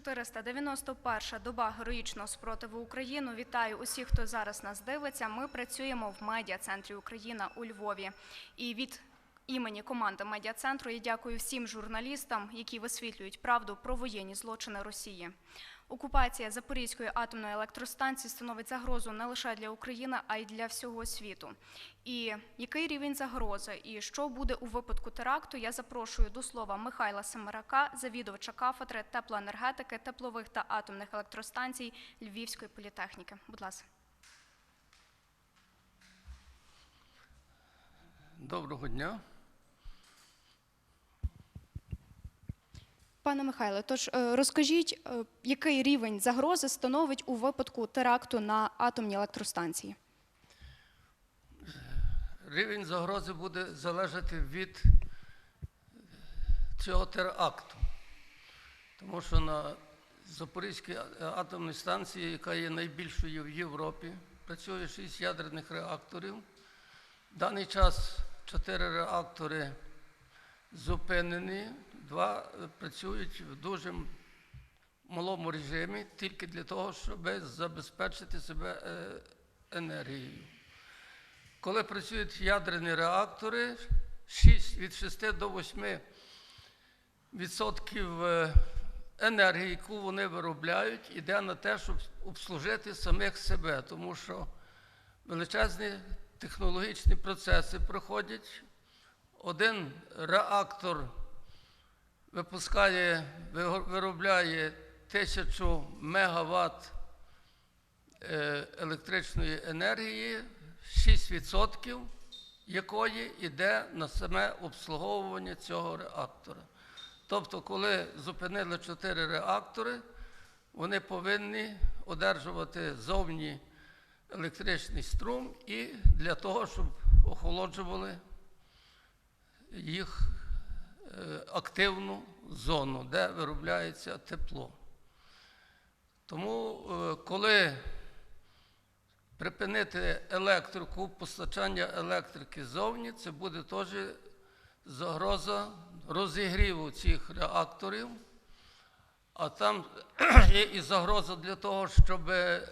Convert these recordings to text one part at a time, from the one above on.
491 доба героїчного спротиву Україну. Вітаю усіх, хто зараз нас дивиться. Ми працюємо в медіа-центрі Україна у Львові. І від імені команди медіа-центру я дякую всім журналістам, які висвітлюють правду про воєнні злочини Росії. Окупація Запорізької атомної електростанції становить загрозу не лише для України, а й для всього світу. І який рівень загрози, і що буде у випадку теракту, я запрошую до слова Михайла Семерака, завідувача кафедри теплоенергетики, теплових та атомних електростанцій Львівської політехніки. Будь ласка. Доброго дня. Пане Михайле, тож е, розкажіть, е, який рівень загрози становить у випадку теракту на атомній електростанції? Рівень загрози буде залежати від цього теракту. Тому що на Запорізькій атомній станції, яка є найбільшою в Європі, працює 6 ядерних реакторів. В даний час 4 реактори зупинені, два працюють в дуже малому режимі тільки для того, щоб забезпечити себе е, енергією. Коли працюють ядерні реактори, 6, від 6 до 8 відсотків е, енергії, яку вони виробляють, іде на те, щоб обслужити самих себе, тому що величезні технологічні процеси проходять. Один реактор випускає, виробляє тисячу мегаватт е, електричної енергії, 6% якої йде на саме обслуговування цього реактора. Тобто, коли зупинили 4 реактори, вони повинні одержувати зовні електричний струм і для того, щоб охолоджували їх активну зону, де виробляється тепло. Тому, е, коли припинити електрику, постачання електрики ззовні, це буде теж загроза розігріву цих реакторів. А там є і загроза для того, щоб е,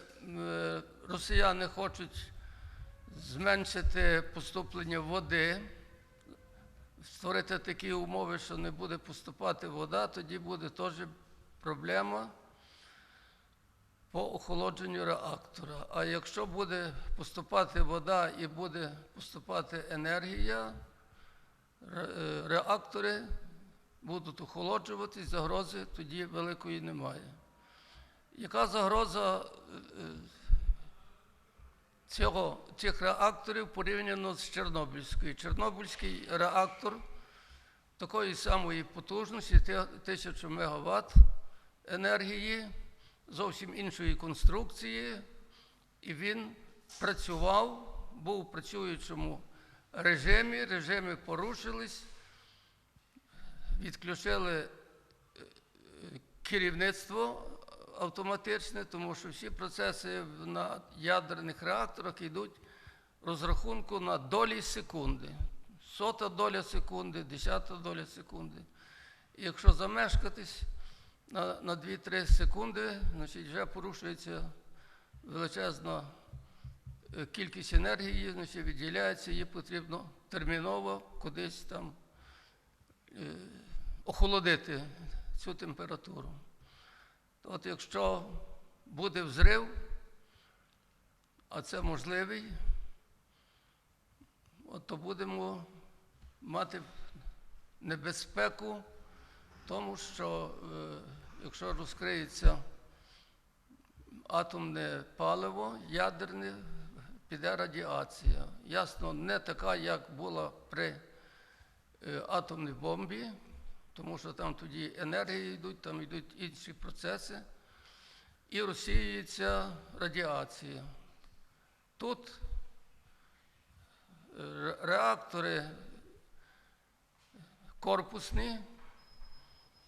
росіяни хочуть зменшити поступлення води, створити такі умови, що не буде поступати вода, тоді буде теж проблема по охолодженню реактора. А якщо буде поступати вода і буде поступати енергія, е, реактори будуть охолоджуватись, загрози тоді великої немає. Яка загроза е, е, цього, цих реакторів порівняно з Чорнобильською? Чорнобильський реактор такої самої потужності, те- 1000 МВт енергії, зовсім іншої конструкції, і він працював, був у працюючому режимі, режими порушились, відключили е, е, керівництво автоматичне, тому що всі процеси на ядерних реакторах йдуть розрахунку на долі секунди. Сота доля секунди, десята доля секунди. І якщо замешкатись на, на 2-3 секунди, значить вже порушується величезна е, кількість енергії, значить відділяється, її потрібно терміново кудись там е, охолодити цю температуру. От якщо буде взрив, а це можливий, от то будемо мати небезпеку тому, що е, якщо розкриється атомне паливо, ядерне, піде радіація. Ясно, не така, як була при е, атомній бомбі, тому що там тоді енергії йдуть, там йдуть інші процеси, і розсіюється радіація. Тут е, реактори корпусні,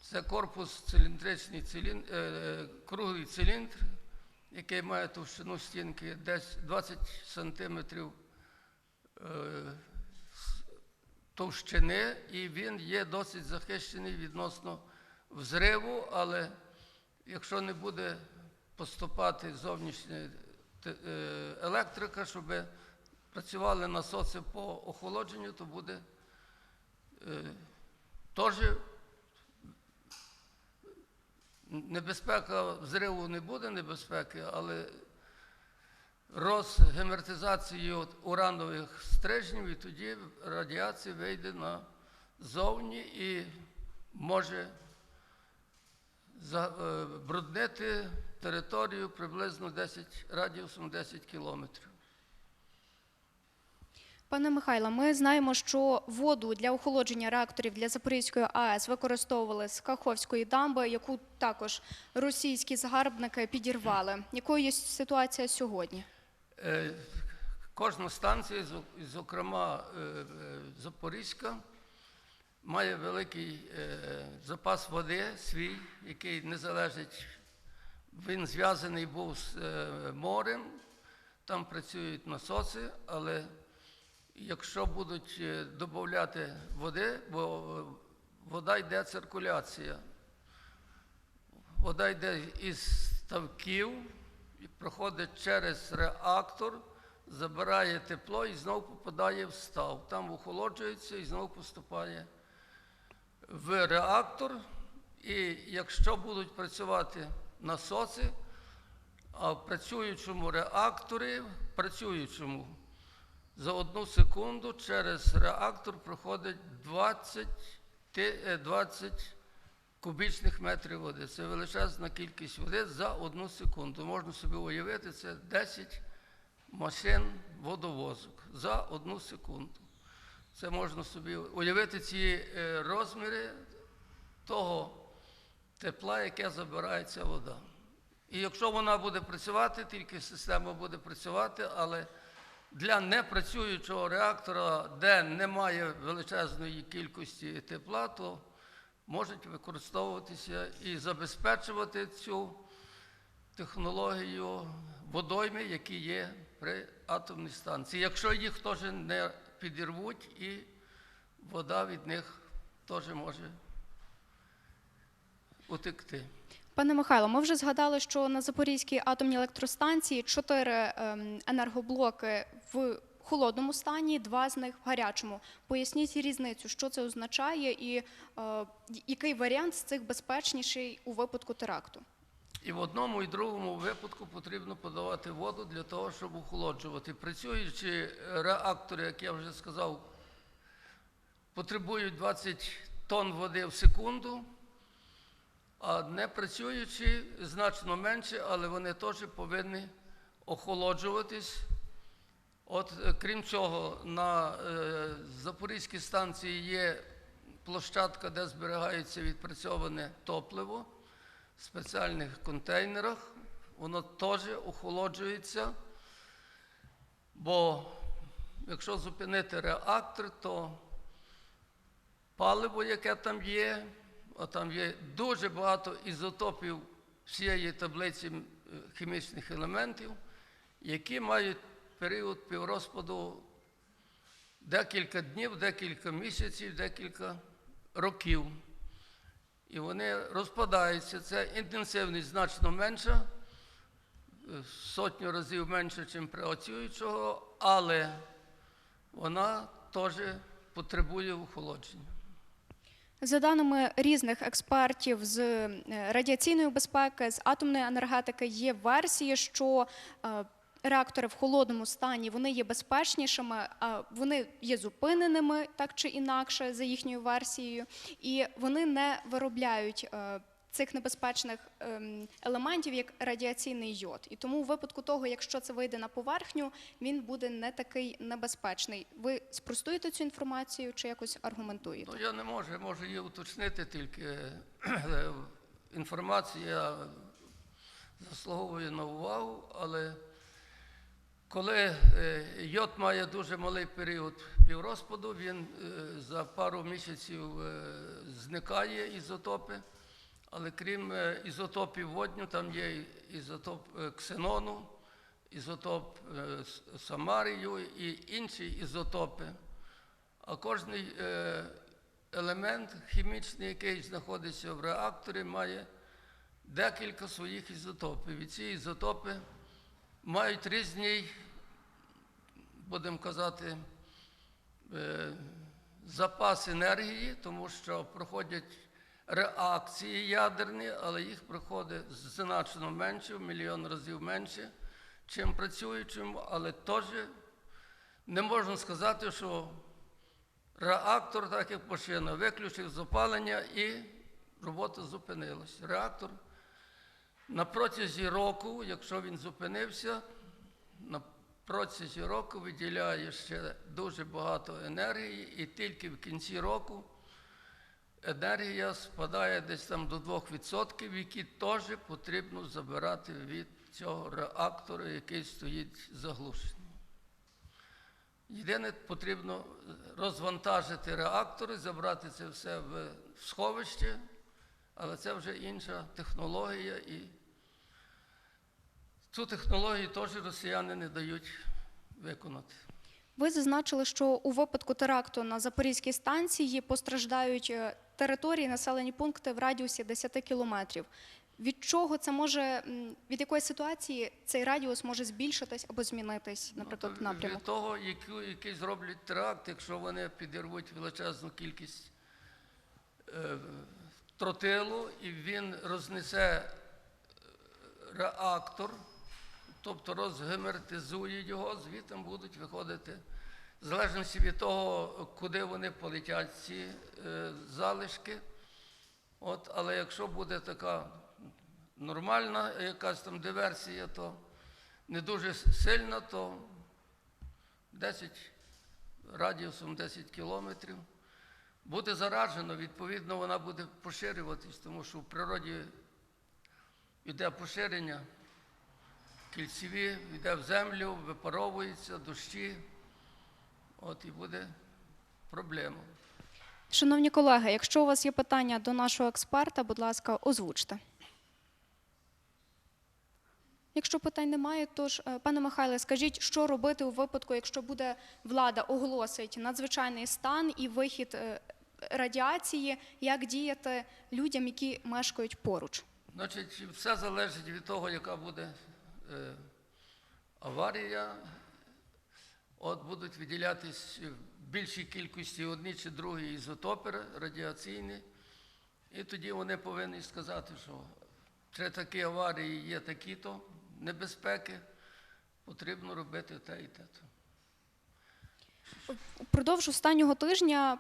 це корпус циліндричний цилін, е, круглий циліндр, який має товщину стінки десь 20 сантиметрів е, с- товщини, і він є досить захищений відносно взриву, але якщо не буде поступати зовнішня е, електрика, щоб працювали насоси по охолодженню, то буде е, теж небезпека взриву не буде небезпеки, але розгемертизації от уранових стрижнів, і тоді радіація вийде назовні і може забруднити територію приблизно 10 радіусом 10 кілометрів. Пане Михайло, ми знаємо, що воду для охолодження реакторів для Запорізької АЕС використовували з Каховської дамби, яку також російські загарбники підірвали. Якою є ситуація сьогодні? Е, Кожна станція, зокрема е, е, Запорізька, має великий запас води свій, який не залежить. Він зв'язаний був з морем, там працюють насоси, але якщо будуть додати води, бо вода йде циркуляція. Вода йде із ставків, проходить через реактор, забирає тепло і знову попадає в став. Там охолоджується і знову поступає в реактор. І якщо будуть працювати насоси, а в працюючому реакторі, працюючому за одну секунду через реактор проходить 20, е, 20 кубічних метрів води. Це величезна кількість води за одну секунду. Можна собі уявити, це 10 машин водовозок за одну секунду. Це можна собі уявити ці е, розміри того тепла, яке забирає ця вода. І якщо вона буде працювати, тільки система буде працювати, але для непрацюючого реактора, де немає величезної кількості тепла, то можуть використовуватися і забезпечувати цю технологію водойми, які є при атомній станції. Якщо їх теж не підірвуть, і вода від них теж може утекти. Пане Михайло, ми вже згадали, що на Запорізькій атомній електростанції чотири ем, енергоблоки в холодному стані, два з них в гарячому. Поясніть різницю, що це означає, і е, який варіант з цих безпечніший у випадку теракту. І в одному і другому випадку потрібно подавати воду для того, щоб охолоджувати. Працюючи реактори, як я вже сказав, потребують 20 тонн води в секунду, а не працюючи значно менше, але вони теж повинні охолоджуватись. От, е, крім цього, на е, Запорізькій станції є площадка, де зберігається відпрацьоване топливо в спеціальних контейнерах. Воно теж охолоджується, бо якщо зупинити реактор, то паливо, яке там є, а там є дуже багато ізотопів всієї таблиці е, хімічних елементів, які мають період піврозпаду декілька днів, декілька місяців, декілька років. І вони розпадаються. Це інтенсивність значно менша, сотню разів менше, ніж працюючого, але вона теж потребує охолодження. За даними різних експертів з е, радіаційної безпеки, з атомної енергетики, є версії, що е, реактори в холодному стані вони є безпечнішими, вони є зупиненими так чи інакше за їхньою версією, і вони не виробляють. е, Цих небезпечних ем, елементів як радіаційний йод, і тому у випадку того, якщо це вийде на поверхню, він буде не такий небезпечний. Ви спростуєте цю інформацію чи якось аргументуєте? Ну, я не можу, можу її уточнити тільки. е, Інформація заслуговує на увагу, але коли е, йод має дуже малий період піврозпаду, він е, за пару місяців е, зникає ізотопи. Але крім ізотопів водню, там є ізотоп ксенону, ізотоп самарію і інші ізотопи. А е, елемент хімічний, який знаходиться в реакторі, має декілька своїх ізотопів. І ці ізотопи мають різний, будемо казати, е, запас енергії, тому що проходять реакції ядерні, але їх проходить значно менше, в мільйон разів менше, чим працюючим, але теж не можна сказати, що реактор, так як машина, виключив запалення і робота зупинилась. Реактор на протязі року, якщо він зупинився, на протязі року виділяє ще дуже багато енергії, і тільки в кінці року енергія спадає десь там до 2%, які теж потрібно забирати від цього реактора, який стоїть заглушений. Єдине, потрібно розвантажити реактори, забрати це все в сховище, але це вже інша технологія, і цю технологію теж росіяни не дають виконати. Ви зазначили, що у випадку теракту на Запорізькій станції постраждають е, території, населені пункти в радіусі 10 кілометрів. Від чого це може, від якої ситуації цей радіус може збільшитись або змінитись, наприклад, Ну, напрямок? Від того, яку, який зроблять теракт, якщо вони підірвуть величезну кількість е, тротилу, і він рознесе е, реактор, тобто розгемертизує його, звідти будуть виходити, в залежності від того, куди вони полетять ці е, залишки. От, але якщо буде така нормальна якась там диверсія, то не дуже сильна, то 10 радіусом 10 кілометрів буде заражено, відповідно, вона буде поширюватись, тому що в природі йде поширення, кільцеві, йде в землю, випаровується, дощі, от і буде проблема. Шановні колеги, якщо у вас є питання до нашого експерта, будь ласка, озвучте. Якщо питань немає, то ж, е, пане Михайле, скажіть, що робити у випадку, якщо буде влада оголосить надзвичайний стан і вихід е, радіації, як діяти людям, які мешкають поруч? Значить, все залежить від того, яка буде е, аварія. От будуть виділятись в більшій кількості одні чи другі ізотопи радіаційні, і тоді вони повинні сказати, що при такій аварії є такі-то небезпеки, потрібно робити те і те. Упродовж останнього тижня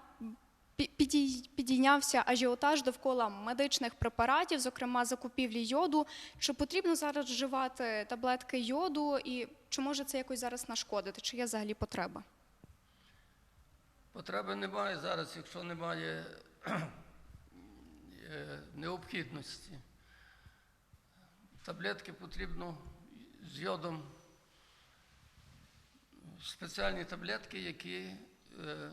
підійнявся ажіотаж довкола медичних препаратів, зокрема закупівлі йоду. Чи потрібно зараз вживати таблетки йоду, і чи може це якось зараз нашкодити? Чи є взагалі потреба? Потреби немає зараз, якщо немає е, необхідності. Таблетки потрібно з йодом, спеціальні таблетки, які е,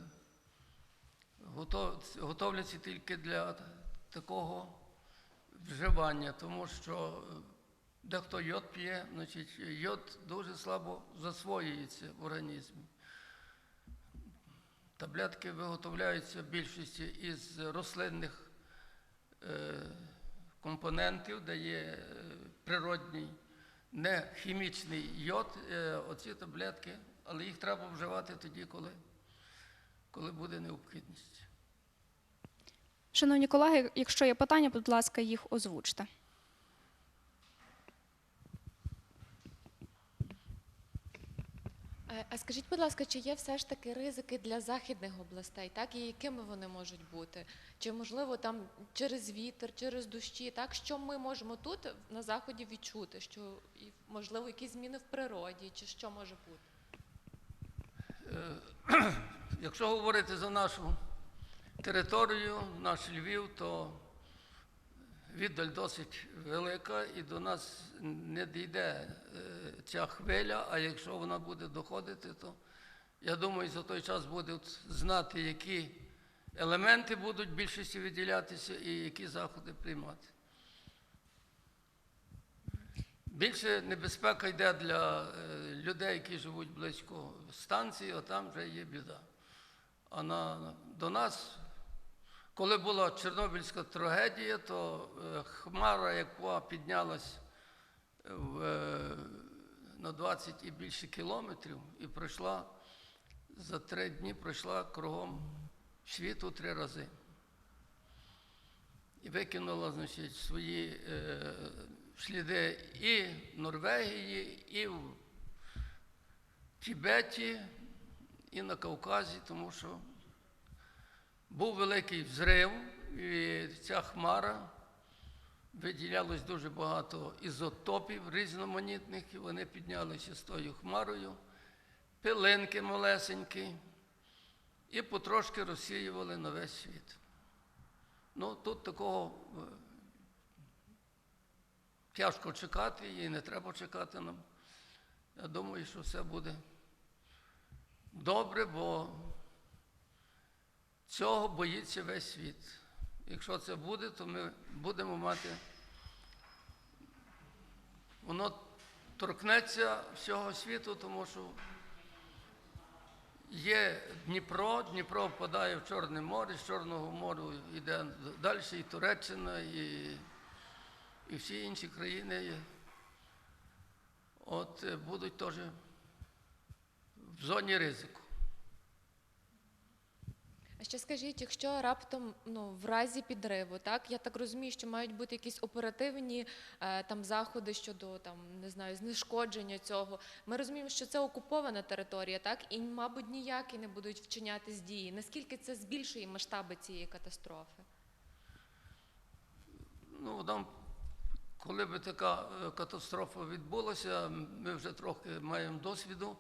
готовляться тільки для такого вживання, тому що е, дехто йод п'є, значить йод дуже слабо засвоюється в організмі. Таблетки виготовляються в більшості із рослинних е, компонентів, де є е, природній, не хімічний йод, оці таблетки, але їх треба вживати тоді, коли, коли буде необхідність. Шановні колеги, якщо є питання, будь ласка, їх озвучте. Е, А скажіть, будь ласка, чи є все ж таки ризики для західних областей, так і якими вони можуть бути? Чи можливо там через вітер, через дощі, так що ми можемо тут на заході відчути? Що можливо якісь зміни в природі, чи що може бути? Якщо говорити за нашу територію, наш Львів, то віддаль досить велика і до нас не дійде е, ця хвиля, а якщо вона буде доходити, то я думаю, за той час будуть знати, які елементи будуть більшості виділятися і які заходи приймати. Більше небезпека йде для е, людей, які живуть близько станції, а там вже є біда. А на, до нас Коли була Чорнобильська трагедія, то е, хмара, яка піднялась в, е, на 20 і більше кілометрів, і пройшла за три дні пройшла кругом світу три рази. І викинула значить, свої е, сліди і в Норвегії, і в Тібеті, і на Кавказі, тому що був великий взрив, і ця хмара виділялось дуже багато ізотопів різноманітних, і вони піднялися з тою хмарою, пилинки малесенькі, і потрошки розсіювали на весь світ. Ну, тут такого е, тяжко чекати, і не треба чекати нам. Я думаю, що все буде добре, бо цього боїться весь світ. Якщо це буде, то ми будемо мати. Воно торкнеться всього світу, тому що є Дніпро, Дніпро впадає в Чорне море, з Чорного моря йде далі і Туреччина, і, і всі інші країни от, е, будуть теж в зоні ризику. А ще скажіть, якщо раптом ну в разі підриву, так я так розумію, що мають бути якісь оперативні е, там заходи щодо там не знаю знешкодження цього. Ми розуміємо, що це окупована територія, так і мабуть ніякі не будуть вчинятись дії. Наскільки це збільшує масштаби цієї катастрофи? Ну, нам, коли би така е, катастрофа відбулася, ми вже трохи маємо досвіду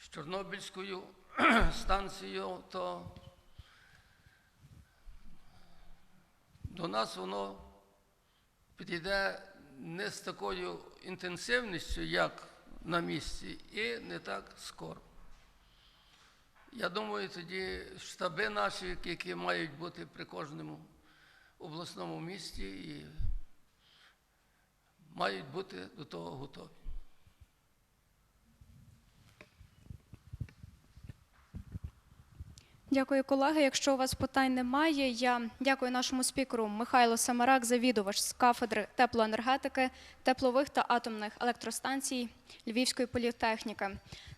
з Чорнобильською станцією, то до нас воно підійде не з такою інтенсивністю, як на місці, і не так скоро. Я думаю, тоді штаби наші, які мають бути при кожному обласному місті, і мають бути до того готові. Дякую, колеги. Якщо у вас питань немає, я дякую нашому спікеру Михайло Самарак, завідувач з кафедри теплоенергетики, теплових та атомних електростанцій Львівської політехніки.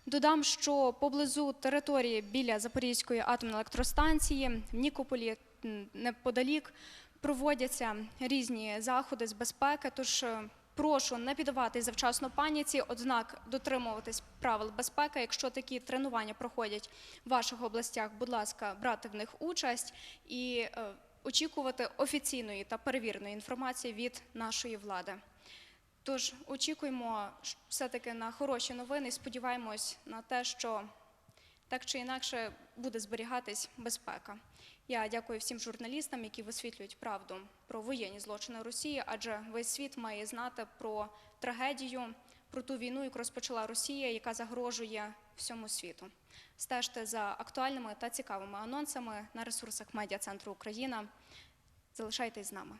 Додам, що поблизу території біля Запорізької атомної електростанції в Нікополі неподалік проводяться різні заходи з безпеки. Тож е, прошу не піддаватись завчасно паніці, однак дотримуватись правил безпеки. Якщо такі тренування проходять в ваших областях, будь ласка, брати в них участь і е, очікувати офіційної та перевіреної інформації від нашої влади. Тож очікуємо все-таки на хороші новини сподіваємось на те, що так чи інакше буде зберігатись безпека. Я дякую всім журналістам, які висвітлюють правду про воєнні злочини Росії, адже весь світ має знати про трагедію, про ту війну, яку розпочала Росія, яка загрожує всьому світу. Стежте за актуальними та цікавими анонсами на ресурсах медіа центру Україна. Залишайтесь з нами.